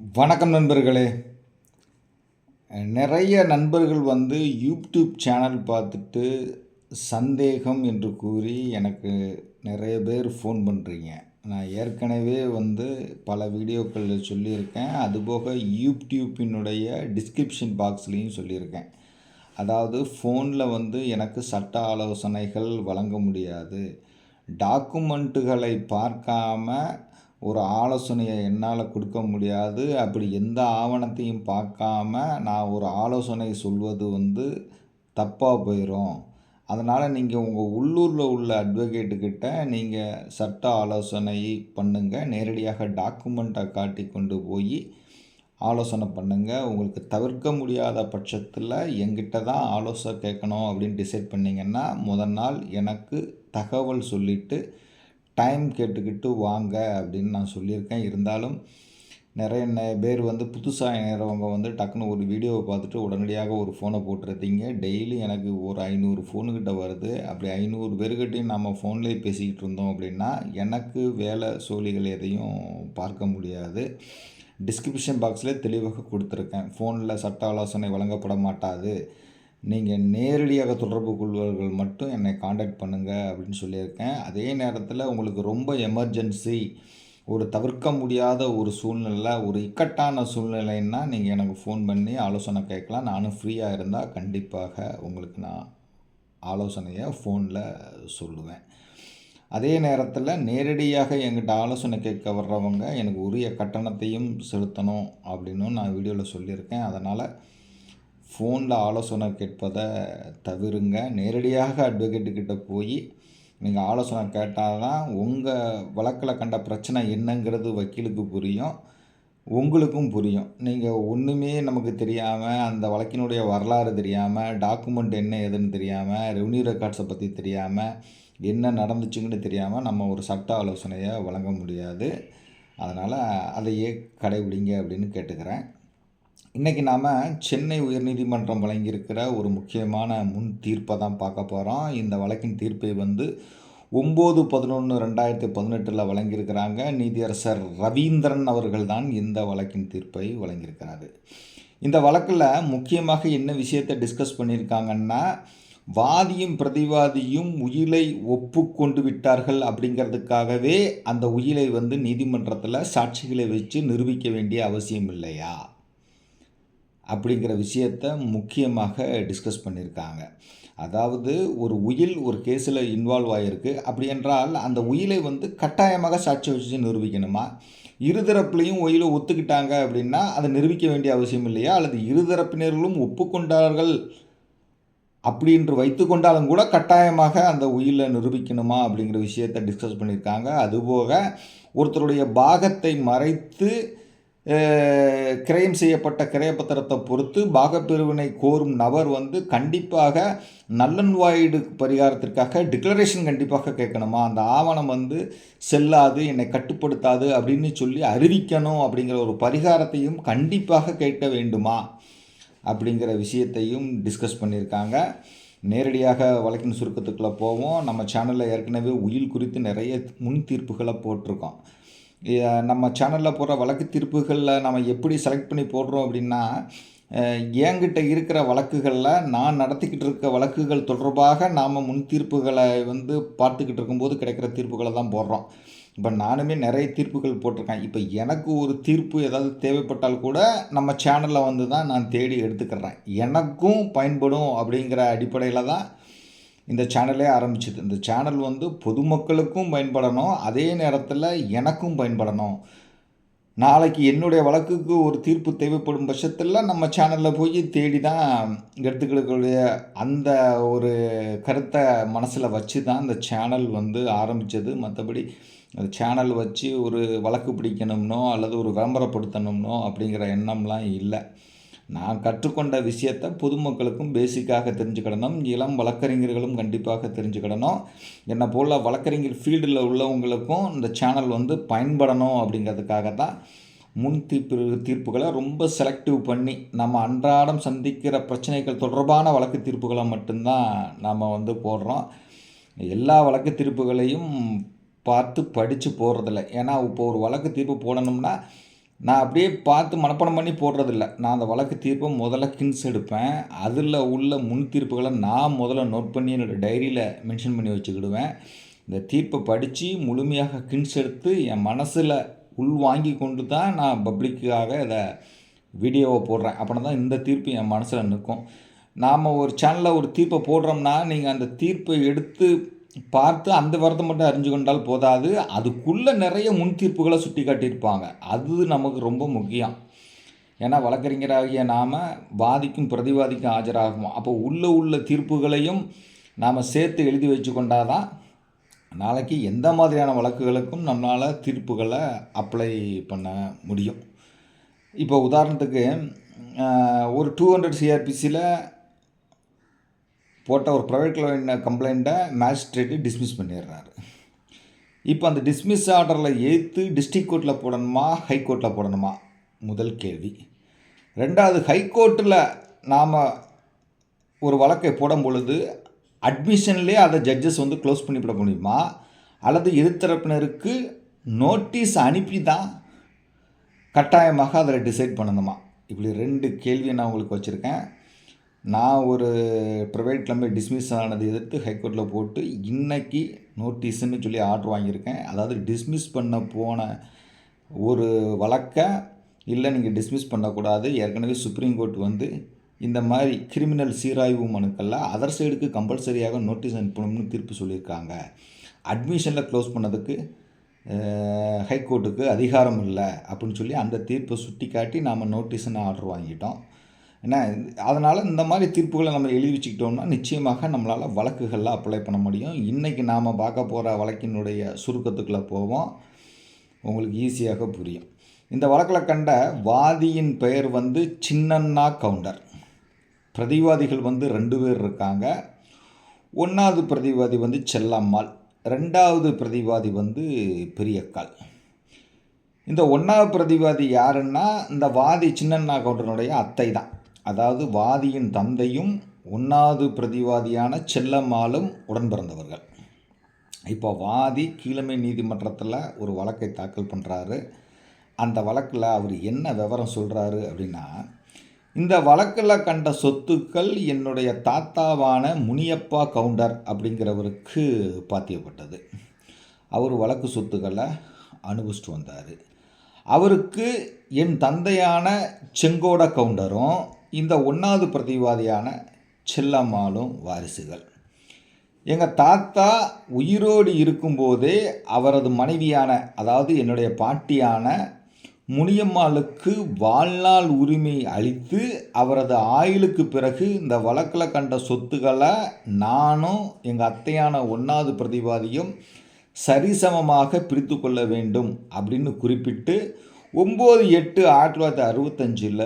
வணக்கம் நண்பர்களே. நிறைய நண்பர்கள் வந்து யூடியூப் சேனல் பார்த்துட்டு சந்தேகம் என்று கூறி எனக்கு நிறைய பேர் ஃபோன் பண்ணுறீங்க நான் ஏற்கனவே வந்து பல வீடியோக்களில் சொல்லியிருக்கேன். அதுபோக யூடியூப்பினுடைய டிஸ்கிரிப்ஷன் பாக்ஸ்லேயும் சொல்லியிருக்கேன். அதாவது ஃபோனில் வந்து எனக்கு சட்ட ஆலோசனைகள் வழங்க முடியாது. டாக்குமெண்ட்டுகளை பார்க்காம ஒரு ஆலோசனையை என்னால் கொடுக்க முடியாது. அப்படி எந்த ஆவணத்தையும் பார்க்காம நான் ஒரு ஆலோசனை சொல்வது வந்து தப்பாக போயிடும் அதனால் நீங்கள் உங்கள் உள்ளூரில் உள்ள அட்வொகேட்டுக்கிட்ட நீங்கள் சட்ட ஆலோசனை பண்ணுங்கள் நேரடியாக டாக்குமெண்ட்டை காட்டி கொண்டு போய் ஆலோசனை பண்ணுங்கள் உங்களுக்கு தவிர்க்க முடியாத பட்சத்தில் எங்கிட்ட தான் ஆலோசனை கேட்கணும் அப்படின்னு டிசைட் பண்ணிங்கன்னா முதல் நாள் எனக்கு தகவல் சொல்லிவிட்டு டைம் கேட்டுக்கிட்டு வாங்க அப்படின்னு நான் சொல்லியிருக்கேன். இருந்தாலும் நிறைய நே- பேர் வந்து புதுசாக இணைகிறவங்க வந்து டக்குன்னு ஒரு வீடியோவை பார்த்துட்டு உடனடியாக ஒரு ஃபோனை போட்டுருந்தீங்க டெய்லி எனக்கு ஒரு ஐநூறு ஃபோனுக்கிட்ட வருது. அப்படி ஐநூறு பேர்கிட்டையும் நம்ம ஃபோன்லேயே பேசிக்கிட்டு இருந்தோம் அப்படின்னா எனக்கு வேலை சோழிகள் எதையும் பார்க்க முடியாது. டிஸ்கிரிப்ஷன் பாக்ஸில் தெளிவாக கொடுத்துருக்கேன். ஃபோனில் சட்ட ஆலோசனை வழங்கப்பட மாட்டாது. நீங்கள் நேரடியாக தொடர்பு கொள்வர்கள் மட்டும் என்னை காண்டாக்ட் பண்ணுங்கள் அப்படின்னு சொல்லியிருக்கேன். அதே நேரத்தில் உங்களுக்கு ரொம்ப எமர்ஜென்சி ஒரு தவிர்க்க முடியாத ஒரு சூழ்நிலை ஒரு இக்கட்டான சூழ்நிலைன்னா நீங்கள் எனக்கு ஃபோன் பண்ணி ஆலோசனை கேட்கலாம். நானும் ஃப்ரீயாக இருந்தால் கண்டிப்பாக உங்களுக்கு நான் ஆலோசனையை ஃபோனில் சொல்லுவேன். அதே நேரத்தில் நேரடியாக எங்கிட்ட ஆலோசனை கேட்க வர்றவங்க எனக்கு உரிய கட்டணத்தையும் செலுத்தணும் அப்படின்னும் நான் வீடியோவில் சொல்லியிருக்கேன். அதனால் ஃபோனில் ஆலோசனை கேட்பதை தவிருங்க. நேரடியாக அட்வொகேட்டுக்கிட்ட போய் நீங்கள் ஆலோசனை கேட்டால் தான் உங்கள் வழக்கில் கண்ட பிரச்சனை என்னங்கிறது வக்கீலுக்கு புரியும் உங்களுக்கும் புரியும். நீங்கள் ஒன்றுமே நமக்கு தெரியாமல் அந்த வழக்கினுடைய வரலாறு தெரியாமல் டாக்குமெண்ட் என்ன ஏதுன்னு தெரியாமல் ரெவன்யூ ரெக்கார்ட்ஸை பற்றி தெரியாமல் என்ன நடந்துச்சுங்கன்னு தெரியாமல் நம்ம ஒரு சட்ட ஆலோசனையை வழங்க முடியாது. அதனால் அதையே கடைபிடிங்க அப்படின்னு கேட்டுக்கிறேன். இன்றைக்கி நாம் சென்னை உயர்நீதிமன்றம் வழங்கியிருக்கிற ஒரு முக்கியமான முன் தீர்ப்பை தான் பார்க்க போகிறோம் இந்த வழக்கின் தீர்ப்பை வந்து ஒம்பது பதினொன்று ரெண்டாயிரத்தி பதினெட்டில் வழங்கியிருக்கிறாங்க. நீதியரசர் ரவீந்திரன் அவர்கள் தான் இந்த வழக்கின் தீர்ப்பை வழங்கியிருக்கிறாரு. இந்த வழக்கில் முக்கியமாக என்ன விஷயத்தை டிஸ்கஸ் பண்ணியிருக்காங்கன்னா வாதியும் பிரதிவாதியும் உயிலை ஒப்புக்கொண்டு விட்டார்கள் அப்படிங்கிறதுக்காகவே அந்த உயிலை வந்து நீதிமன்றத்தில் சாட்சிகளை வச்சு நிரூபிக்க வேண்டிய அவசியம் இல்லையா? அப்படிங்கிற விஷயத்த முக்கியமாக டிஸ்கஸ் பண்ணியிருக்காங்க. அதாவது ஒரு உயில் ஒரு கேஸில் இன்வால்வ் ஆகிருக்கு அப்படி என்றால் அந்த உயிலை வந்து கட்டாயமாக சாட்சி வச்சு நிரூபிக்கணுமா? இருதரப்புலையும் உயிலை ஒத்துக்கிட்டாங்க அப்படின்னா அதை நிரூபிக்க வேண்டிய அவசியம் இல்லையா? அல்லது இருதரப்பினர்களும் ஒப்புக்கொண்டார்கள் அப்படின்று வைத்துக்கொண்டாலும் கூட கட்டாயமாக அந்த உயிலை நிரூபிக்கணுமா அப்படிங்கிற விஷயத்தை டிஸ்கஸ் பண்ணியிருக்காங்க. அதுபோக ஒருத்தருடைய பாகத்தை மறைத்து கிரைம் செய்யப்பட்ட கிரயப்பத்திரத்தை பொறுத்து பாகப்பிரிவினை கோரும் நபர் வந்து கண்டிப்பாக நல்லன்வாய்டு பரிகாரத்திற்காக டிக்ளரேஷன் கண்டிப்பாக கேட்கணுமா? அந்த ஆவணம் வந்து செல்லாது என்னை கட்டுப்படுத்தாது அப்படின்னு சொல்லி அறிவிக்கணும் அப்படிங்கிற ஒரு பரிகாரத்தையும் கண்டிப்பாக கேட்க வேண்டுமா? அப்படிங்கிற விஷயத்தையும் டிஸ்கஸ் பண்ணியிருக்காங்க. நேரடியாக வழக்கின் சுருக்கத்துக்குள்ளே போவோம். நம்ம சேனலில் ஏற்கனவே உயில் குறித்து நிறைய முன் தீர்ப்புகளை போட்டிருக்கோம். நம்ம சேனலில் போடுற வழக்கு தீர்ப்புகளில் நம்ம எப்படி செலக்ட் பண்ணி போடுறோம் அப்படின்னா என்கிட்ட இருக்கிற வழக்குகளில் நான் நடத்திக்கிட்டு இருக்க வழக்குகள் தொடர்பாக நாம் முன் தீர்ப்புகளை வந்து பார்த்துக்கிட்டு இருக்கும்போது கிடைக்கிற தீர்ப்புகளை தான் போடுறோம். இப்போ நானுமே நிறைய தீர்ப்புகள் போட்டிருக்கேன். இப்போ எனக்கு ஒரு தீர்ப்பு ஏதாவது தேவைப்பட்டால் கூட நம்ம சேனலில் வந்து தான் நான் தேடி எடுத்துக்கிறேன். எனக்கும் பயன்படும் அப்படிங்கிற அடிப்படையில் தான் இந்த சேனலே ஆரம்பிச்சது. இந்த சேனல் வந்து பொதுமக்களுக்கும் பயன்படணும். அதே நேரத்தில் எனக்கும் பயன்படணும். நாளைக்கு என்னுடைய வழக்குக்கு ஒரு தீர்ப்பு தேவைப்படும் பட்சத்தில் நம்ம சேனலில் போய் தேடி தான் எடுத்துக்கக்கூடிய அந்த ஒரு கருத்தை மனசில் வச்சு தான் இந்த சேனல் வந்து ஆரம்பித்தது மற்றபடி அந்த சேனல் வச்சு ஒரு வழக்கு பிடிக்கணும்னோ அல்லது ஒரு விளம்பரப்படுத்தணும்னோ அப்படிங்கிற எண்ணம்லாம் இல்லை. நான் கற்றுக்கொண்ட விஷயத்தை பொதுமக்களுக்கும் பேசிக்காக தெரிஞ்சுக்கிடணும். இளம் வழக்கறிஞர்களும் கண்டிப்பாக தெரிஞ்சுக்கிடணும். என்னை போல் வழக்கறிஞர் ஃபீல்டில் உள்ளவங்களுக்கும் இந்த சேனல் வந்து பயன்படணும் அப்படிங்கிறதுக்காக தான் முன் தீர்ப்பு தீர்ப்புகளை ரொம்ப செலக்டிவ் பண்ணி நம்ம அன்றாடம் சந்திக்கிற பிரச்சனைகள் தொடர்பான வழக்கு தீர்ப்புகளை மட்டும்தான் நாம் வந்து போடுறோம். எல்லா வழக்கு தீர்ப்புகளையும் பார்த்து படித்து போடுறதில்ல. ஏன்னா இப்போ ஒரு வழக்கு தீர்ப்பு போடணும்னா நான் அப்படியே பார்த்து மனப்பாடம் பண்ணி போடுறதில்ல. நான் அந்த வழக்கு தீர்ப்பை முதல்ல கின்ஸ் எடுப்பேன். அதில் உள்ள முன் தீர்ப்புகளை நான் முதல்ல நோட் பண்ணி என்னோடய டைரியில் மென்ஷன் பண்ணி வச்சுக்கிடுவேன். இந்த தீர்ப்பை படித்து முழுமையாக கின்ஸ் எடுத்து என் மனசில் உள் வாங்கி கொண்டு தான் நான் பப்ளிக்காக இதை வீடியோவை போடுறேன். அப்படின்னா தான் இந்த தீர்ப்பு என் மனசில் நிற்கும். நாம் ஒரு சேனலில் ஒரு தீர்ப்பை போடுறோம்னா நீங்கள் அந்த தீர்ப்பை எடுத்து பார்த்து அந்த வார்த்தை மட்டும் அறிஞ்சு கொண்டால் போதாது. அதுக்குள்ளே நிறைய முன் தீர்ப்புகளை சுட்டி காட்டியிருப்பாங்க. அது நமக்கு ரொம்ப முக்கியம். ஏன்னா வழக்கறிஞராகிய நாம் வாதிக்கும் பிரதிவாதிக்கும் ஆஜராகும்? அப்போ உள்ளே உள்ள தீர்ப்புகளையும் நாம் சேர்த்து எழுதி வச்சு கொண்டாதான் நாளைக்கு எந்த மாதிரியான வழக்குகளுக்கும் நம்மளால் தீர்ப்புகளை அப்ளை பண்ண முடியும். இப்போ உதாரணத்துக்கு ஒரு டூ ஹண்ட்ரட் சிஆர்பிசியில் போட்ட ஒரு ப்ரைவேட் கிளைண்ட் கம்ப்ளைண்ட்டை மேஜிஸ்ட்ரேட்டு டிஸ்மிஸ் பண்ணிடுறாரு. இப்போ அந்த டிஸ்மிஸ் ஆர்டரில் ஏற்று டிஸ்ட்ரிக்ட் கோர்ட்டில் போடணுமா ஹை கோர்ட்டில் போடணுமா? முதல் கேள்வி. ரெண்டாவது ஹை கோர்ட்டில் நாம் ஒரு வழக்கை போடும் பொழுது அட்மிஷன்லேயே அதை ஜட்ஜஸ் வந்து க்ளோஸ் பண்ணிவிட முடியுமா? அல்லது எதிர்த்தரப்பினருக்கு நோட்டீஸ் அனுப்பி தான் கட்டாயமாக அதில் டிசைட் பண்ணணுமா? இப்படி ரெண்டு கேள்வியை நான் உங்களுக்கு வச்சுருக்கேன். நான் ஒரு ப்ரைவேட் கிளம்பி டிஸ்மிஸ் ஆனதை எதிர்த்து ஹைகோர்ட்டில் போட்டு இன்றைக்கி நோட்டீஸ்னு சொல்லி ஆர்டர் வாங்கியிருக்கேன். அதாவது டிஸ்மிஸ் பண்ண போன ஒரு வழக்கை இல்லை நீங்கள் டிஸ்மிஸ் பண்ணக்கூடாது. ஏற்கனவே சுப்ரீம் கோர்ட் வந்து இந்த மாதிரி கிரிமினல் சீராய்வு மனுக்களில் அதர் சைடுக்கு கம்பல்சரியாக நோட்டீஸ் அனுப்பணும்னு தீர்ப்பு சொல்லியிருக்காங்க. அட்மிஷனில் க்ளோஸ் பண்ணதுக்கு ஹைகோர்ட்டுக்கு அதிகாரம் இல்லை அப்படின்னு சொல்லி அந்த தீர்ப்பை சுட்டி காட்டி நாம் நோட்டீஸ்னு ஆர்டர் வாங்கிட்டோம். என்ன அதனால் இந்த மாதிரி தீர்ப்புகளை நம்ம எழுதி வச்சுக்கிட்டோம்னா நிச்சயமாக நம்மளால் வழக்குகளில் அப்ளை பண்ண முடியும். இன்றைக்கி நாம் பார்க்க போகிற வழக்கினுடைய சுருக்கத்துக்குள்ளே போவோம். உங்களுக்கு ஈஸியாக புரியும். இந்த வழக்கில் கண்ட வாதியின் பெயர் வந்து சின்னண்ணா கவுண்டர். பிரதிவாதிகள் வந்து ரெண்டு பேர் இருக்காங்க. ஒன்றாவது பிரதிவாதி வந்து செல்லம்மாள். ரெண்டாவது பிரதிவாதி வந்து பெரியக்காள். இந்த ஒன்றாவது பிரதிவாதி யாருன்னா இந்த வாதி சின்னண்ணா கவுண்டனுடைய அத்தை தான் அதாவது வாதியின் தந்தையும் ஒன்றாவது பிரதிவாதியான செல்லம்மாளும் உடன் பிறந்தவர்கள் இப்போ வாதி கீழமை நீதிமன்றத்தில் ஒரு வழக்கை தாக்கல் பண்ணுறாரு அந்த வழக்கில் அவர் என்ன விவரம் சொல்கிறாரு அப்படின்னா இந்த வழக்கில் கண்ட சொத்துக்கள் என்னுடைய தாத்தாவான முனியப்பா கவுண்டர் அப்படிங்கிறவருக்கு பாத்தியப்பட்டது. அவர் வழக்கு சொத்துக்களை அனுபவிச்சுட்டு வந்தார். அவருக்கு என் தந்தையான செங்கோட கவுண்டரும் இந்த ஒன்றாவது பிரதிவாதியான செல்லம்மாளும் வாரிசுகள். எங்கள் தாத்தா உயிரோடு இருக்கும்போதே அவரது மனைவியான அதாவது என்னுடைய பாட்டியான முனியம்மாளுக்கு வாழ்நாள் உரிமை அளித்து அவரது ஆயுளுக்கு பிறகு இந்த வழக்கில் கண்ட சொத்துக்களை நானும் எங்கள் அத்தையான ஒன்றாவது பிரதிவாதியும் சரிசமமாக பிரித்து கொள்ள வேண்டும் அப்படின்னு குறிப்பிட்டு ஒம்பது எட்டு ஆயிரத்தி தொள்ளாயிரத்தி அறுபத்தஞ்சில்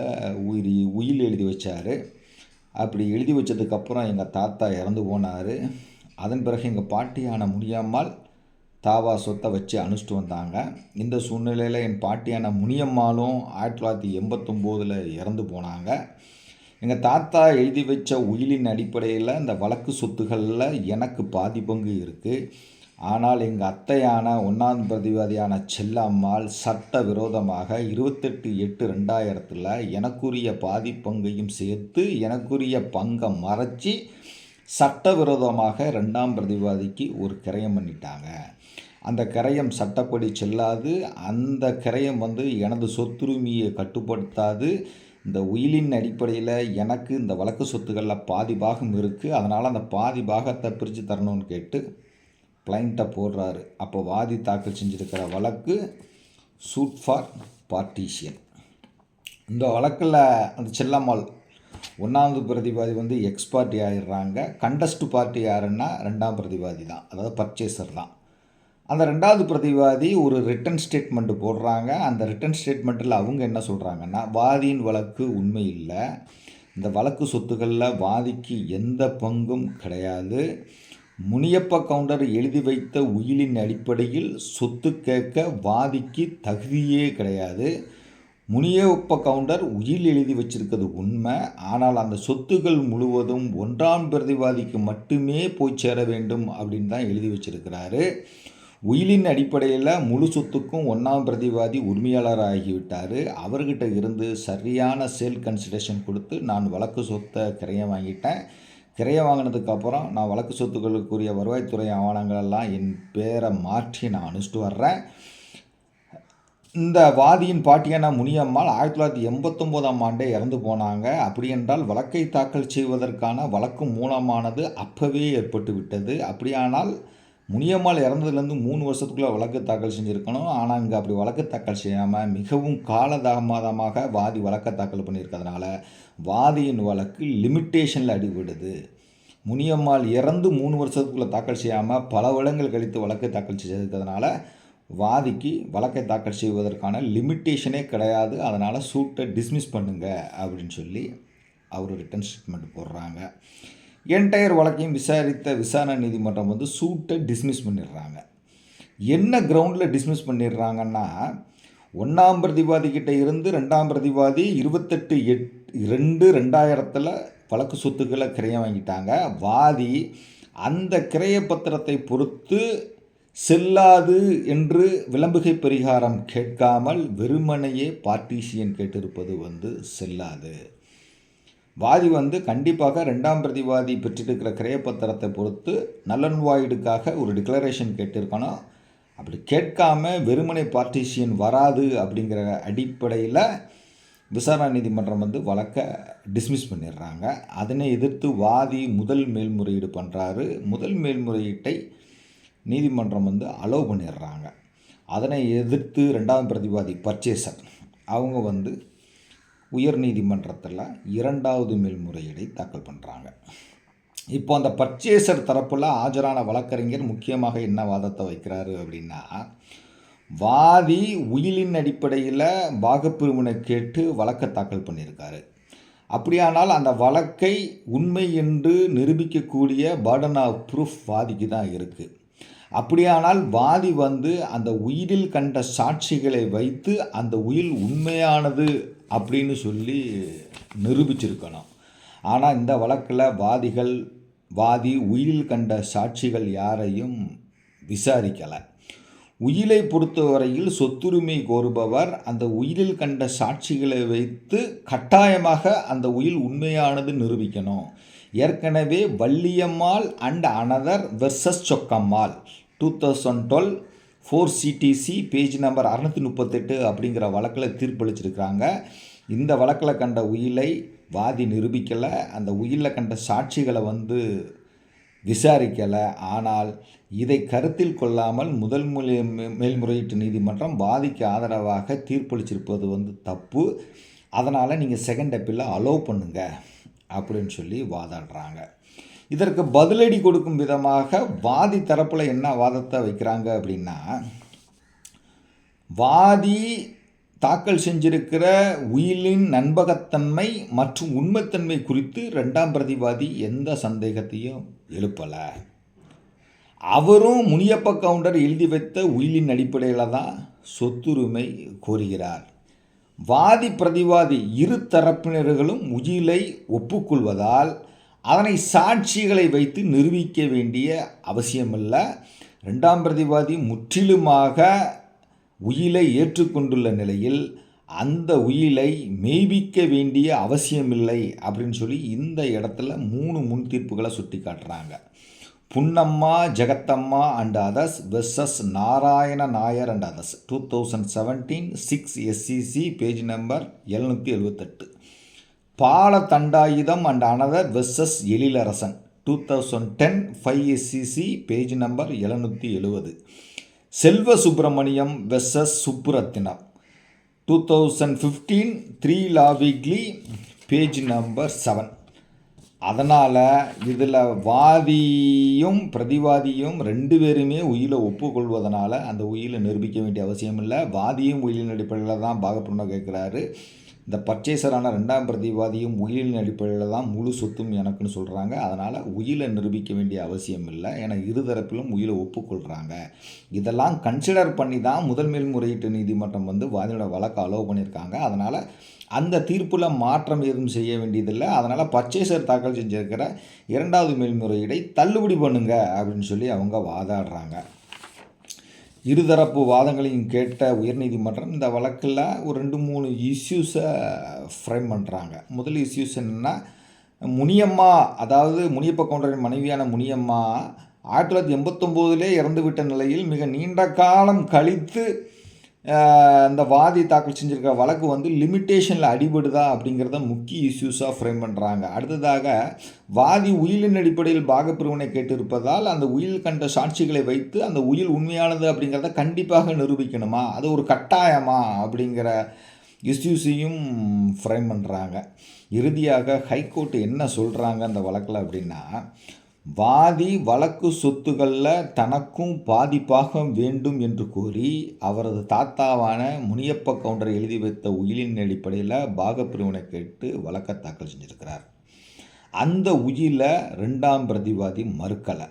உயிர் உயில் எழுதி வச்சார். அப்படி எழுதி வச்சதுக்கப்புறம் எங்கள் தாத்தா இறந்து போனார். அதன் பிறகு எங்கள் பாட்டியான முனியம்மாள் தாவா சொத்தை வச்சு அனுஷ்டிட்டு வந்தாங்க. இந்த சூழ்நிலையில் என் பாட்டியான முனியம்மாளும் ஆயிரத்தி தொள்ளாயிரத்தி எண்பத்தொம்போதில் இறந்து போனாங்க. எங்கள் தாத்தா எழுதி வச்ச உயிலின் அடிப்படையில் இந்த வழக்கு சொத்துக்களில் எனக்கு பாதி பங்கு இருக்குது ஆனால் எங்கள் அத்தையான ஒன்றாம் பிரதிவாதியான செல்லம்மாள் சட்ட விரோதமாக இருபத்தெட்டு எட்டு ரெண்டாயிரத்தில் எனக்குரிய பாதி பங்கையும் சேர்த்து எனக்குரிய பங்கை மறைச்சி சட்டவிரோதமாக ரெண்டாம் பிரதிவாதிக்கு ஒரு கிரயம் பண்ணிட்டாங்க. அந்த கிரயம் சட்டப்படி செல்லாது. அந்த கிரயம் வந்து எனது சொத்துரிமையை கட்டுப்படுத்தாது. இந்த உயிலின் அடிப்படையில் எனக்கு இந்த வழக்கு சொத்துக்களில் பாதி பாகம் இருக்குது அதனால் அந்த பாதி பாகத்தை பிரித்து தரணும்னு கேட்டு கிளைண்ட்டை போடுறாரு. அப்போ வாதி தாக்கல் செஞ்சுருக்கிற வழக்கு சூட் ஃபார் பார்ட்டிஷியன் இந்த வழக்கில் அந்த செல்லம்மாள் ஒன்றாவது பிரதிவாதி வந்து எக்ஸ்பார்ட்டி ஆயிடுறாங்க. கண்டஸ்ட் பார்ட்டி யாருன்னா ரெண்டாம் பிரதிவாதி தான். அதாவது பர்ச்சேசர் தான். அந்த ரெண்டாவது பிரதிவாதி ஒரு ரிட்டன் ஸ்டேட்மெண்ட்டு போடுறாங்க. அந்த ரிட்டன் ஸ்டேட்மெண்ட்டில் அவங்க என்ன சொல்கிறாங்கன்னா வாதியின் வழக்கு உண்மை இல்லை. இந்த வழக்கு சொத்துக்களில் வாதிக்கு எந்த பங்கும் கிடையாது. முனியப்ப கவுண்டர் எழுதி வைத்த உயிலின் அடிப்படையில் சொத்து கேட்க வாதிக்கு தகுதியே கிடையாது. முனியப்ப கவுண்டர் உயில் எழுதி வச்சிருக்கிறது உண்மை. ஆனால் அந்த சொத்துக்கள் முழுவதும் ஒன்றாம் பிரதிவாதிக்கு மட்டுமே போய் சேர வேண்டும் அப்படின்னு தான் எழுதி வச்சிருக்கிறாரு. உயிலின் அடிப்படையில் முழு சொத்துக்கும் ஒன்றாம் பிரதிவாதி உரிமையாளர் ஆகிவிட்டார். அவர்கிட்ட இருந்து சரியான சேல் கன்சிடரேஷன் கொடுத்து நான் வழக்கு சொத்தை கிரையம் வாங்கிட்டேன். கிரையம் வாங்கினதுக்கப்புறம் நான் வழக்கு சொத்துக்களுக்குரிய வருவாய்த்துறை ஆவணங்களெல்லாம் என் பேரை மாற்றி நான் அனுப்பிச்சிட்டு வர்றேன். இந்த வாதியின் பாட்டியான முனியம்மாள் ஆயிரத்தி தொள்ளாயிரத்தி எண்பத்தொம்போதாம் ஆண்டே இறந்து போனாங்க. அப்படி என்றால் வழக்கை தாக்கல் செய்வதற்கான வழக்கு மூலமானது அப்போவே ஏற்பட்டு விட்டது. அப்படியானால் முனியம்மாள் இறந்ததுலேருந்து மூணு வருஷத்துக்குள்ளே வழக்கு தாக்கல் செஞ்சுருக்கணும். ஆனால் இங்கே அப்படி வழக்கு தாக்கல் செய்யாமல் மிகவும் காலதாமதமாக வாதி வழக்கை தாக்கல் பண்ணியிருக்கிறதுனால வாதியின் வழக்கு லிமிட்டேஷனில் அடிபடுது. முனியம்மாள் இறந்து மூணு வருஷத்துக்குள்ளே தாக்கல் செய்யாமல் பல வருடங்கள் கழித்து வழக்கு தாக்கல் செய்திருக்கிறதுனால வாதிக்கு வழக்கை தாக்கல் செய்வதற்கான லிமிட்டேஷனே கிடையாது. அதனால் சூட்டை டிஸ்மிஸ் பண்ணுங்க அப்படின்னு சொல்லி அவர் ரிட்டன் ஸ்டேட்மெண்ட் போடுறாங்க. என்டையர் வழக்கையும் விசாரித்த விசாரணை நீதிமன்றம் வந்து சூட்டை டிஸ்மிஸ் பண்ணிடுறாங்க. என்ன கிரவுண்டில் டிஸ்மிஸ் பண்ணிடுறாங்கன்னா ஒன்றாம் பிரதிவாதிக்கிட்ட இருந்து ரெண்டாம் பிரதிவாதி இருபத்தெட்டு எட் ரெண்டு ரெண்டாயிரத்தில் வழக்கு சொத்துக்களை கிரையம் வாங்கிட்டாங்க. வாதி அந்த கிரைய பத்திரத்தை பொறுத்து செல்லாது என்று விளம்புகை பரிகாரம் கேட்காமல் வெறுமனையே பார்ட்டிஷியன் கேட்டிருப்பது வந்து செல்லாது. வாதி வந்து கண்டிப்பாக ரெண்டாம் பிரதிவாதி பெற்றிருக்கிற கிரயப்பத்திரத்தை பொறுத்து நலன்வாயிடுக்காக ஒரு டிக்ளரேஷன் கேட்டிருக்கணும். அப்படி கேட்காம வெறுமனை பார்ட்டிஷியன் வராது அப்படிங்கிற அடிப்படையில் விசாரணை நீதிமன்றம் வந்து வழக்கை டிஸ்மிஸ் பண்ணிடுறாங்க. அதனை எதிர்த்து வாதி முதல் மேல்முறையீடு பண்ணுறாரு முதல் மேல்முறையீட்டை நீதிமன்றம் வந்து அலோவ் பண்ணிடுறாங்க. அதனை எதிர்த்து ரெண்டாம் பிரதிவாதி பர்ச்சேசர் அவங்க வந்து உயர் நீதிமன்றத்தில் இரண்டாவது மேல்முறையீடை தாக்கல் பண்ணுறாங்க இப்போ அந்த பர்ச்சேசர் தரப்பில் ஆஜரான வழக்கறிஞர் முக்கியமாக என்ன வாதத்தை வைக்கிறாரு அப்படின்னா வாதி உயிலின் அடிப்படையில் பாகப்பிரிவினை கேட்டு வழக்கை தாக்கல் பண்ணியிருக்காரு. அப்படியானால் அந்த வழக்கை உண்மை என்று நிரூபிக்கக்கூடிய பர்டன் ஆஃப் ப்ரூஃப் வாதிக்கு தான் இருக்குது அப்படியானால் வாதி வந்து அந்த உயிரில் கண்ட சாட்சிகளை வைத்து அந்த உயில் உண்மையானது அப்படின்னு சொல்லி நிரூபிச்சிருக்கணும். ஆனால் இந்த வழக்கில் வாதிகள் வாதி உயிரில் கண்ட சாட்சிகள் யாரையும் விசாரிக்கலை. உயிலை பொறுத்தவரையில் சொத்துரிமை கோருபவர் அந்த உயிரில் கண்ட சாட்சிகளை வைத்து கட்டாயமாக அந்த உயில் உண்மையானது நிரூபிக்கணும். ஏற்கனவே Valliammal and another versus Sokkammal. Two thousand twelve four CTC page number அறநூற்றி முப்பத்தெட்டு அப்படிங்கிற வழக்கில் தீர்ப்பளிச்சிருக்கிறாங்க இந்த வழக்கில் கண்ட உயிலை வாதி நிரூபிக்கலை. அந்த உயிரில் கண்ட சாட்சிகளை வந்து விசாரிக்கலை. ஆனால் இதை கருத்தில் கொள்ளாமல் முதல் மொழி மேல்முறையீட்டு நீதிமன்றம் வாதிக்கு ஆதரவாக தீர்ப்பளிச்சிருப்பது வந்து தப்பு. அதனால் நீங்கள் செகண்ட் அப்பீலில் அலோவ் பண்ணுங்கள் அப்படின்னு சொல்லி வாதாடுறாங்க. இதற்கு பதிலடி கொடுக்கும் விதமாக வாதி தரப்பில் என்ன வாதத்தை வைக்கிறாங்க அப்படின்னா வாதி தாக்கல் செஞ்சிருக்கிற உயிலின் நண்பகத்தன்மை மற்றும் உண்மைத்தன்மை குறித்து ரெண்டாம் பிரதிவாதி எந்த சந்தேகத்தையும் எழுப்பலை. அவரும் முனியப்ப கவுண்டர் எழுதி வைத்த உயிலின் அடிப்படையில் தான் சொத்துரிமை கோருகிறார். வாதி பிரதிவாதி இரு தரப்பினர்களும் உயிலை ஒப்புக்கொள்வதால் அதனை சாட்சிகளை வைத்து நிரூபிக்க வேண்டிய அவசியமில்லை. ரெண்டாம் பிரதிவாதி முற்றிலுமாக உயிலை ஏற்றுக்கொண்டுள்ள நிலையில் அந்த உயிலை மெய்விக்க வேண்டிய அவசியமில்லை அப்படின்னு சொல்லி இந்த இடத்துல மூணு முன் தீர்ப்புகளை சுட்டி காட்டுறாங்க Punnamma Jagathamma and others versus Narayana Nair and others two thousand seventeen six SCC page number எழுநூற்றி எழுபத்தெட்டு Bala Thandayutham and another versus Ezhilarasan two thousand ten five SCC page number எழுநூற்றி எழுபது Selva Subramaniam versus Subburathinam. Two thousand fifteen three law weekly page number seven அதனால் இதில் வாதியும் பிரதிவாதியும் ரெண்டு பேருமே உயிரை ஒப்புக்கொள்வதனால அந்த உயிரை நிரூபிக்க வேண்டிய அவசியம் இல்லை. வாதியும் உயிரின் அடிப்படையில் தான் பாகப்பண்ண கேட்குறாரு. இந்த பர்ச்சேசரான ரெண்டாம் பிரதிவாதியும் உயிலின் அடிப்படையில் தான் முழு சொத்தும் எனக்குன்னு சொல்கிறாங்க அதனால் உயிரை நிரூபிக்க வேண்டிய அவசியம் இல்லை. ஏன்னா இருதரப்பிலும் உயிலை ஒப்புக்கொள்கிறாங்க இதெல்லாம் கன்சிடர் பண்ணி தான் முதல் மேல்முறையீட்டு நீதிமன்றம் வந்து வாதியோட வழக்கு அலோவ் பண்ணியிருக்காங்க. அதனால் அந்த தீர்ப்பில் மாற்றம் எதுவும் செய்ய வேண்டியதில்லை. அதனால் பர்ச்சேசர் தாக்கல் செஞ்சிருக்கிற இரண்டாவது மேல்முறையீடை தள்ளுபடி பண்ணுங்க அப்படின்னு சொல்லி அவங்க வாதாடுறாங்க. இருதரப்பு வாதங்களையும் கேட்ட உயர்நீதிமன்றம் இந்த வழக்கில் ஒரு ரெண்டு மூணு இஷ்யூஸை ஃப்ரேம் பண்ணுறாங்க முதல் இஷ்யூஸ் என்னென்னா முனியம்மா அதாவது முனியப்ப கவுண்டரின் மனைவியான முனியம்மா ஆயிரத்தி தொள்ளாயிரத்தி எண்பத்தொம்போதிலே இறந்துவிட்ட நிலையில் மிக நீண்ட காலம் கழித்து இந்த வாதி தாக்கல் செஞ்சிருக்கிற வழக்கு வந்து லிமிட்டேஷனில் அடிபடுதா அப்படிங்கிறத முக்கிய இஷ்யூஸாக ஃப்ரேம் பண்ணுறாங்க அடுத்ததாக வாதி உயிலின் அடிப்படையில் பாகப்பிரிவினை கேட்டிருப்பதால் அந்த உயில் கண்ட சாட்சிகளை வைத்து அந்த உயில் உண்மையானது அப்படிங்கிறத கண்டிப்பாக நிரூபிக்கணுமா? அது ஒரு கட்டாயமா அப்படிங்கிற இஷ்யூஸையும் ஃப்ரேம் பண்ணுறாங்க இறுதியாக ஹைகோர்ட் என்ன சொல்கிறாங்க அந்த வழக்கில் அப்படின்னா வாதி வழக்கு சொத்துக்களில் தனக்கும் பாதிப்பாக வேண்டும் என்று கூறி அவரது தாத்தாவான முனியப்ப கவுண்டர் எழுதி வைத்த உயிலின் அடிப்படையில் பாகப்பிரிவினை கேட்டு வழக்கை தாக்கல் செஞ்சிருக்கிறார். அந்த உயிலை ரெண்டாம் பிரதிவாதி மறுக்கலை.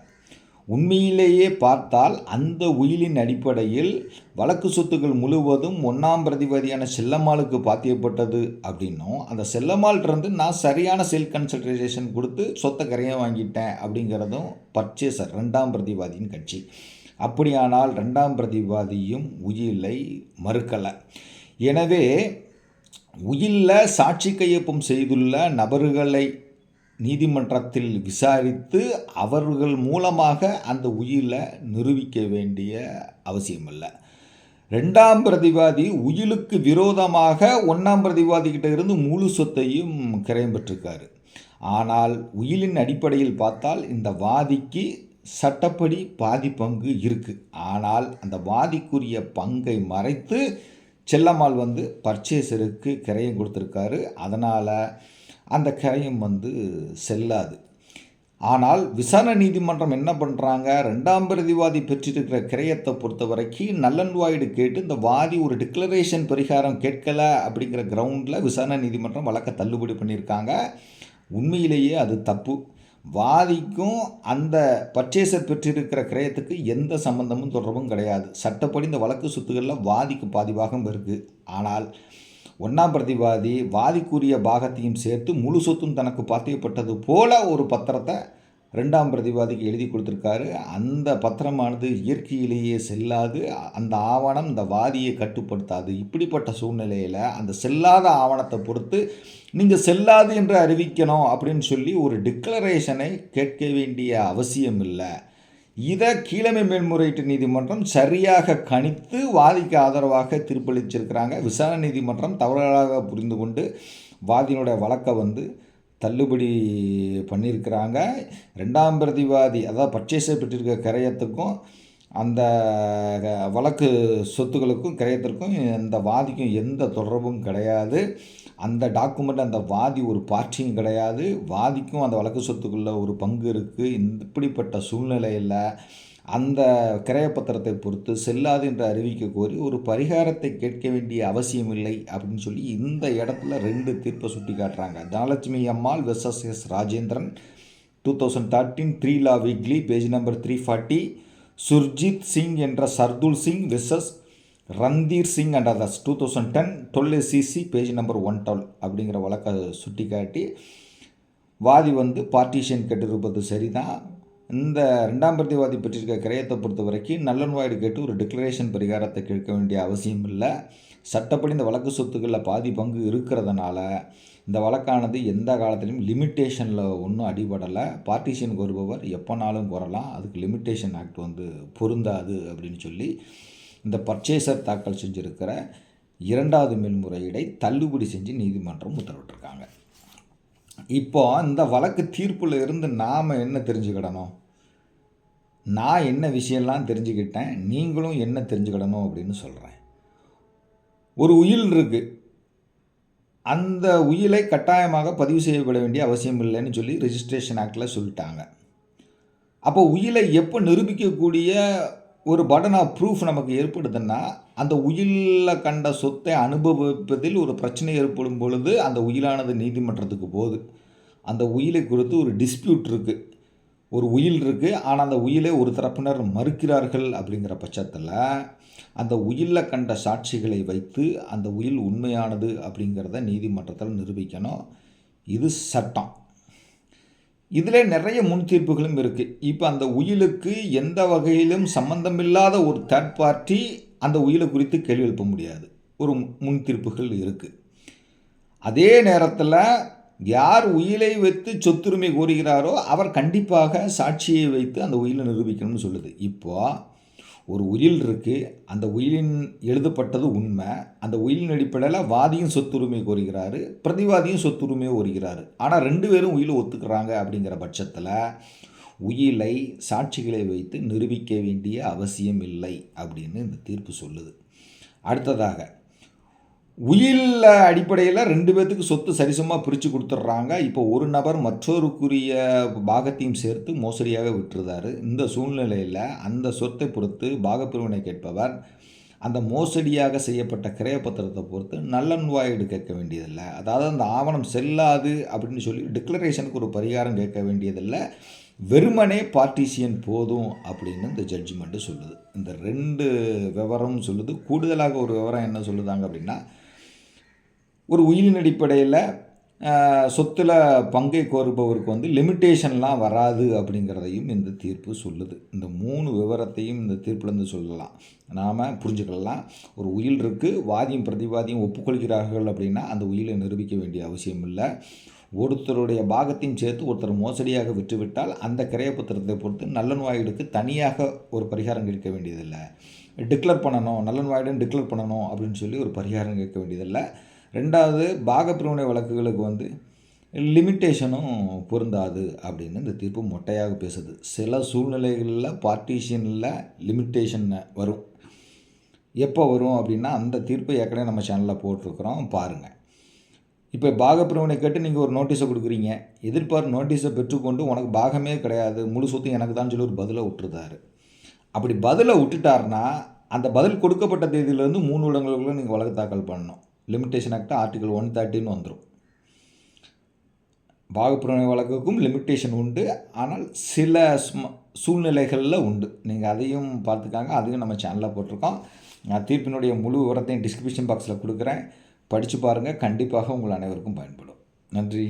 உண்மையிலேயே பார்த்தால் அந்த உயிலின் அடிப்படையில் வழக்கு சொத்துக்கள் முழுவதும் ஒன்றாம் பிரதிபதியான செல்லம்மாளுக்கு பாத்தியப்பட்டது அப்படின்னும். அந்த செல்லம்மாள்கிட்டருந்து நான் சரியான செல் கன்சல்டேஷன் கொடுத்து சொத்தை கரையை வாங்கிட்டேன் அப்படிங்கிறதும் பர்ச்சேசர் ரெண்டாம் பிரதிவாதியின் கட்சி. அப்படியானால் ரெண்டாம் பிரதிவாதியும் உயிலை மறுக்கலை. எனவே உயிலில் சாட்சி கையொப்பம் செய்துள்ள நபர்களை நீதிமன்றத்தில் விசாரித்து அவர்கள் மூலமாக அந்த உயிலை நிரூபிக்க வேண்டிய அவசியமில்லை. ரெண்டாம் பிரதிவாதி உயிலுக்கு விரோதமாக ஒன்றாம் பிரதிவாதிகிட்ட இருந்து முழு சொத்தையும் கிரயம் பெற்றிருக்காரு. ஆனால் உயிலின் அடிப்படையில் பார்த்தால் இந்த வாதிக்கு சட்டப்படி பாதி பங்கு இருக்குது ஆனால் அந்த வாதிக்குரிய பங்கை மறைத்து செல்லம்மாள் வந்து பர்ச்சேசருக்கு கிரயம் கொடுத்துருக்காரு. அதனால் அந்த கிரயம் வந்து செல்லாது. ஆனால் விசாரணை நீதிமன்றம் என்ன பண்ணுறாங்க ரெண்டாம் பிரதிவாதி பெற்றிருக்கிற கிரயத்தை பொறுத்த வரைக்கும் நல்லன்வாய்டு கேட்டு இந்த வாதி ஒரு டிக்ளரேஷன் பரிகாரம் கேட்கலை அப்படிங்கிற கிரவுண்டில் விசாரணை நீதிமன்றம் வழக்கை தள்ளுபடி பண்ணியிருக்காங்க. உண்மையிலேயே அது தப்பு. வாதிக்கும் அந்த பர்ச்சேசர் பெற்றிருக்கிற கிரயத்துக்கு எந்த சம்பந்தமும் தொடர்பும் கிடையாது. சட்டப்படி இந்த வழக்கு சொத்துக்களில் வாதிக்கு பாதி இருக்குது ஆனால் ஒன்றாம் பிரதிவாதி வாதிக்குரிய பாகத்தையும் சேர்த்து முழு சொத்தும் தனக்கு பாத்தியப்பட்டது போல ஒரு பத்திரத்தை ரெண்டாம் பிரதிவாதிக்கு எழுதி கொடுத்துருக்காரு. அந்த பத்திரமானது இயற்கையிலேயே செல்லாது அந்த ஆவணம் இந்த வாதியை கட்டுப்படுத்தாது. இப்படிப்பட்ட சூழ்நிலையில் அந்த செல்லாத ஆவணத்தை பொறுத்து நீங்கள் செல்லாது என்று அறிவிக்கணும் அப்படின்னு சொல்லி ஒரு டிக்ளரேஷனை கேட்க வேண்டிய அவசியம் இல்லை. இதை கீழமை மேல்முறையீட்டு நீதிமன்றம் சரியாக கணித்து வாதிக்கு ஆதரவாக தீர்ப்பளிச்சிருக்கிறாங்க. விசாரணை நீதிமன்றம் தவறாக புரிந்து கொண்டு வாதியினுடைய வழக்கை வந்து தள்ளுபடி பண்ணியிருக்கிறாங்க. ரெண்டாம் பிரதிவாதி அதாவது பர்ச்சேஸை பெற்றிருக்க கிரயத்துக்கும் அந்த வழக்கு சொத்துக்களுக்கும் கிரயத்திற்கும் இந்த வாதிக்கும் எந்த தொடர்பும் கிடையாது. அந்த டாக்குமெண்ட் அந்த வாதி ஒரு பார்ட்டியும் கிடையாது. வாதிக்கும் அந்த வழக்கு சொத்துக்குள்ள ஒரு பங்கு இருக்குது இந்த இப்படிப்பட்ட சூழ்நிலையில் அந்த கிரயப்பத்திரத்தை பொறுத்து செல்லாது என்று அறிவிக்க கோரி ஒரு பரிகாரத்தை கேட்க வேண்டிய அவசியமில்லை அப்படின்னு சொல்லி இந்த இடத்துல ரெண்டு தீர்ப்பை சுட்டி காட்டுறாங்க. Dhanalakshmi Ammal versus S Rajendran. Two thousand thirteen three law weekly page number three forty Surjit Singh என்ற Sardul Singh versus Randhir Singh and others two thousand ten twelve CC page number one twelve அப்படிங்கிற வழக்கை சுட்டி காட்டி வாதி வந்து partition கேட்டிருப்பது சரிதான். இந்த ரெண்டாம் பிரதிவாதி பெற்றிருக்க கிரயத்தை பொறுத்த வரைக்கும் நல்லன்வாய்டு கேட்டு ஒரு டிக்ளரேஷன் பரிகாரத்தை கேட்க வேண்டிய அவசியம் இல்லை. சட்டப்படி இந்த வழக்கு சொத்துக்களில் பாதி பங்கு இருக்கிறதுனால இந்த வழக்கானது எந்த காலத்திலையும் லிமிட்டேஷனில் ஒன்றும் அடிபடலை. பார்ட்டிஷன் கோருபவர் எப்போனாலும் கோரலாம். அதுக்கு லிமிட்டேஷன் ஆக்ட் வந்து பொருந்தாது அப்படின்னு சொல்லி இந்த பர்ச்சேசர் தாக்கல் செஞ்சுருக்கிற இரண்டாவது மேல்முறையீடை தள்ளுபடி செஞ்சு நீதிமன்றம் உத்தரவிட்டிருக்காங்க. இப்போ இந்த வழக்கு தீர்ப்பில் இருந்து நாம் என்ன தெரிஞ்சுக்கிடணும்? நான் என்ன விஷயம்லாம் தெரிஞ்சுக்கிட்டேன் நீங்களும் என்ன தெரிஞ்சுக்கிடணும் அப்படின்னு சொல்கிறேன் ஒரு உயில் இருக்குது அந்த உயிலை கட்டாயமாக பதிவு செய்யப்பட வேண்டிய அவசியம் இல்லைன்னு சொல்லி ரிஜிஸ்ட்ரேஷன் ஆக்டில் சொல்லிட்டாங்க. அப்போ உயிலை எப்போ நிரூபிக்கக்கூடிய ஒரு படனா ஆஃப் ப்ரூஃப் நமக்கு ஏற்படுதுன்னா அந்த உயிலில் கண்ட சொத்தை அனுபவிப்பதில் ஒரு பிரச்சனை ஏற்படும் பொழுது அந்த உயிலானது நீதிமன்றத்துக்கு போகுது. அந்த உயிலை குறித்து ஒரு டிஸ்பியூட் இருக்குது ஒரு உயில் இருக்குது ஆனால் அந்த உயிலை ஒரு தரப்பினர் மறுக்கிறார்கள் அப்படிங்கிற பட்சத்தில் அந்த உயிலில் கண்ட சாட்சிகளை வைத்து அந்த உயில் உண்மையானது அப்படிங்கிறத நீதிமன்றத்தில் நிரூபிக்கணும். இது சட்டம். இதில் நிறைய முன் தீர்ப்புகளும் இருக்குது இப்போ அந்த உயிலுக்கு எந்த வகையிலும் சம்பந்தமில்லாத ஒரு தேர்ட் பார்ட்டி அந்த உயிலை குறித்து கேள்வி எழுப்ப முடியாது. ஒரு முன் தீர்ப்புகள் இருக்குது அதே நேரத்தில் யார் உயிலை வைத்து சொத்துரிமை கோருகிறாரோ அவர் கண்டிப்பாக சாட்சியை வைத்து அந்த உயிலை நிரூபிக்கணும்னு சொல்லுது. இப்போது ஒரு உயில் இருக்குது அந்த உயிலின் எழுதப்பட்டது உண்மை. அந்த உயிலின் அடிப்படையில் வாதியும் சொத்துரிமை கோருகிறாரு பிரதிவாதியும் சொத்துரிமை கோருகிறாரு. ஆனால் ரெண்டு பேரும் உயிலை ஒத்துக்கிறாங்க அப்படிங்கிற பட்சத்தில் உயிலை சாட்சிகளை வைத்து நிரூபிக்க வேண்டிய அவசியம் இல்லை அப்படின்னு இந்த தீர்ப்பு சொல்லுது. அடுத்ததாக உயில் அடிப்படையில் ரெண்டு பேர்த்துக்கு சொத்து சரிசமாக பிரித்து கொடுத்துட்றாங்க இப்போ ஒரு நபர் மற்றொருக்குரிய பாகத்தையும் சேர்த்து மோசடியாக விட்டுருந்தார் இந்த சூழ்நிலையில் அந்த சொத்தை பொறுத்து பாகப்பிரிவினை கேட்பவர் அந்த மோசடியாக செய்யப்பட்ட கிரயப்பத்திரத்தை பொறுத்து நல்லன்வாயீடு கேட்க வேண்டியதில்லை. அதாவது அந்த ஆவணம் செல்லாது அப்படின்னு சொல்லி டிக்ளரேஷனுக்கு ஒரு பரிகாரம் கேட்க வேண்டியதில்லை. வெறுமனே பார்ட்டிசியன் போதும் அப்படின்னு இந்த ஜட்ஜ்மெண்ட்டு சொல்லுது. இந்த ரெண்டு விவரம் சொல்லுது. கூடுதலாக ஒரு விவரம் என்ன சொல்லுதாங்க அப்படின்னா ஒரு உயிரின் அடிப்படையில் சொத்தில் பங்கை கோருபவருக்கு வந்து லிமிட்டேஷன்லாம் வராது அப்படிங்கிறதையும் இந்த தீர்ப்பு சொல்லுது. இந்த மூணு விவரத்தையும் இந்த தீர்ப்புலேருந்து சொல்லலாம். நாம் புரிஞ்சுக்கலாம். ஒரு உயில் இருக்குது வாதியும் பிரதிவாதியும் ஒப்புக்கொள்கிறார்கள் அப்படின்னா அந்த உயிலை நிரூபிக்க வேண்டிய அவசியம் இல்லை. ஒருத்தருடைய பாகத்தையும் சேர்த்து ஒருத்தர் மோசடியாக விட்டுவிட்டால் அந்த கிரையப்பத்திரத்தை பொறுத்து நல்லன்வாயுடுக்கு தனியாக ஒரு பரிகாரம் கேட்க வேண்டியதில்லை. டிக்ளேர் பண்ணணும் நல்லன்வாயுடன் டிக்ளேர் பண்ணணும் அப்படின்னு சொல்லி ஒரு பரிகாரம் கேட்க வேண்டியதில்லை. ரெண்டாவது பாகப்பிரிவினை வழக்குகளுக்கு வந்து லிமிட்டேஷனும் பொருந்தாது அப்படின்னு இந்த தீர்ப்பு மொட்டையாக பேசுது. சில சூழ்நிலைகளில் பார்ட்டிஷனில் லிமிட்டேஷன் வரும். எப்போ வரும் அப்படின்னா அந்த தீர்ப்பை ஏற்கனவே நம்ம சேனலில் போட்டிருக்கிறோம். பாருங்கள் இப்போ பாகப்பிரிவினை கேட்டு நீங்கள் ஒரு நோட்டீஸை கொடுக்குறீங்க. எதிர்பார்ப்பு நோட்டீஸை பெற்றுக்கொண்டு உனக்கு பாகமே கிடையாது. முழு சொத்து எனக்கு தான் சொல்லி ஒரு பதிலை விட்டுருந்தாரு அப்படி பதிலை விட்டுட்டாருன்னா அந்த பதில் கொடுக்கப்பட்ட தேதியிலேருந்து மூணு இடங்களுக்குள்ள நீங்கள் வழக்கு தாக்கல் பண்ணணும். லிமிட்டேஷன் ஆக்ட் ஆர்டிகல் ஒன் தேர்ட்டின்னு வந்துடும் பாகப்பிரிவினை வழக்குக்கும் லிமிட்டேஷன் உண்டு. ஆனால் சில சூழ்நிலைகளில் உண்டு. நீங்கள் அதையும் பார்த்துக்காங்க. அதையும் நம்ம சேனலில் போட்டிருக்கோம். நான் தீர்ப்பினுடைய முழு விவரத்தையும் டிஸ்கிரிப்ஷன் பாக்ஸில் கொடுக்குறேன். படித்து பாருங்கள் கண்டிப்பாக உங்கள் அனைவருக்கும் பயன்படும். நன்றி.